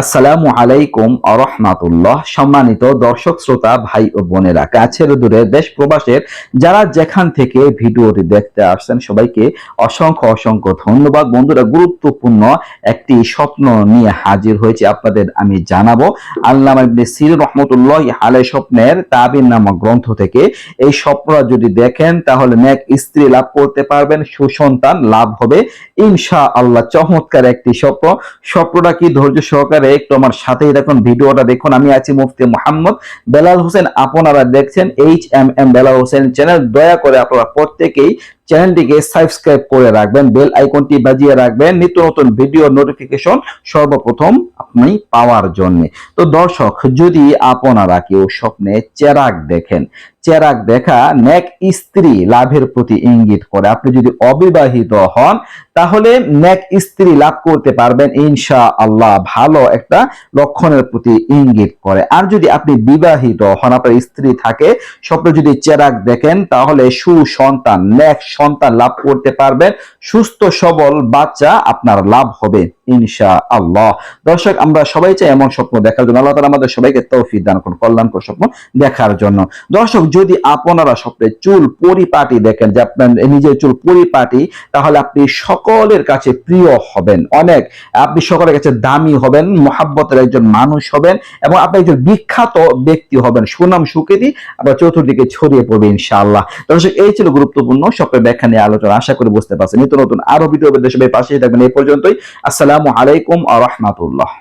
আসসালামু আলাইকুম আরহামাতুল্লাহ। সম্মানিত দর্শক, শ্রোতা, ভাই ও বোনেরা, কাছের দূরে দেশ প্রবাসের যারা যেখান থেকে ভিডিওটি দেখতে আসছেন, সবাইকে অসংখ্য অসংখ্য ধন্যবাদ। বন্ধুরা, গুরুত্বপূর্ণ একটি স্বপ্ন নিয়ে হাজির হয়েছে আপনাদের আমি জানাব। আল্লাহ সির রহমতুল্লাহ আলাই স্বপ্নের তাবির নামক গ্রন্থ থেকে এই স্বপ্নটা যদি দেখেন, তাহলে নেক স্ত্রী লাভ করতে পারবেন, সুসন্তান লাভ হবে। ইনশা আল্লাহ চমৎকার একটি স্বপ্ন। স্বপ্নটা কি ধৈর্য সহকারে একটু আমার সাথেই দেখুন, ভিডিওটা দেখুন। আমি আছি মুফতি মোহাম্মদ বেলাল হোসেন। আপনারা দেখছেন H M M Belal Hossain channel দয়া করে আপনারা প্রত্যেকেই চ্যানেলটিকে সাবস্ক্রাইব করে রাখবেন, বেল আইকনটি বাজিয়ে রাখবেন, নিত্য নতুন ভিডিও নোটিফিকেশন সর্বপ্রথম আপনি পাওয়ার জন্য। তো দর্শক, যদি আপনারা কেউ স্বপ্নে চেরাগ দেখেন, চেরাগ দেখা নেক স্ত্রী লাভের প্রতি ইঙ্গিত করে। আপনি যদি অবিবাহিত হন, তাহলে নেক স্ত্রী লাভ করতে পারবেন ইনশা আল্লাহ ভালো একটা লক্ষণের প্রতি ইঙ্গিত করে। আর যদি আপনি বিবাহিত হন, আপনার স্ত্রী থাকে, স্বপ্নে যদি চেরাগ দেখেন, তাহলে সুসন্তান, নেক সন্তান লাভ করতে পারবেন। সুস্থ, সবল বাচ্চা আপনার লাভ হবে ইনশা আল্লাহ দর্শক, আমরা সবাই চাই এমন স্বপ্ন দেখার জন্য। আল্লাহ আমাদের সবাইকে তৌফিক দান করুন, কল্যাণকর স্বপ্ন দেখার জন্য। দর্শক, যদি আপনারা স্বপ্নে চুল পরিপাটি দেখেন, যে আপনার নিজের চুল পরিপাটি, তাহলে আপনি সকলের কাছে প্রিয় হবেন। অনেক, আপনি সকলের কাছে দামি হবেন, মহাব্বতের একজন মানুষ হবেন এবং আপনি একজন বিখ্যাত ব্যক্তি হবেন। সুনাম সুখ্যাতি আপনার চতুর্দিকে ছড়িয়ে পড়বে, ইনশাআল্লাহ। দর্শক, এই ছিল গুরুত্বপূর্ণ স্বপ্নের ব্যাখ্যা নিয়ে আলোচনা, আশা করে বুঝতে পারছেন। নিত্য নতুন আরও ভিডিও দেশে পাশেই থাকবেন। এই পর্যন্তই। আসসালামু আলাইকুম আ রহমাতুল্লাহ।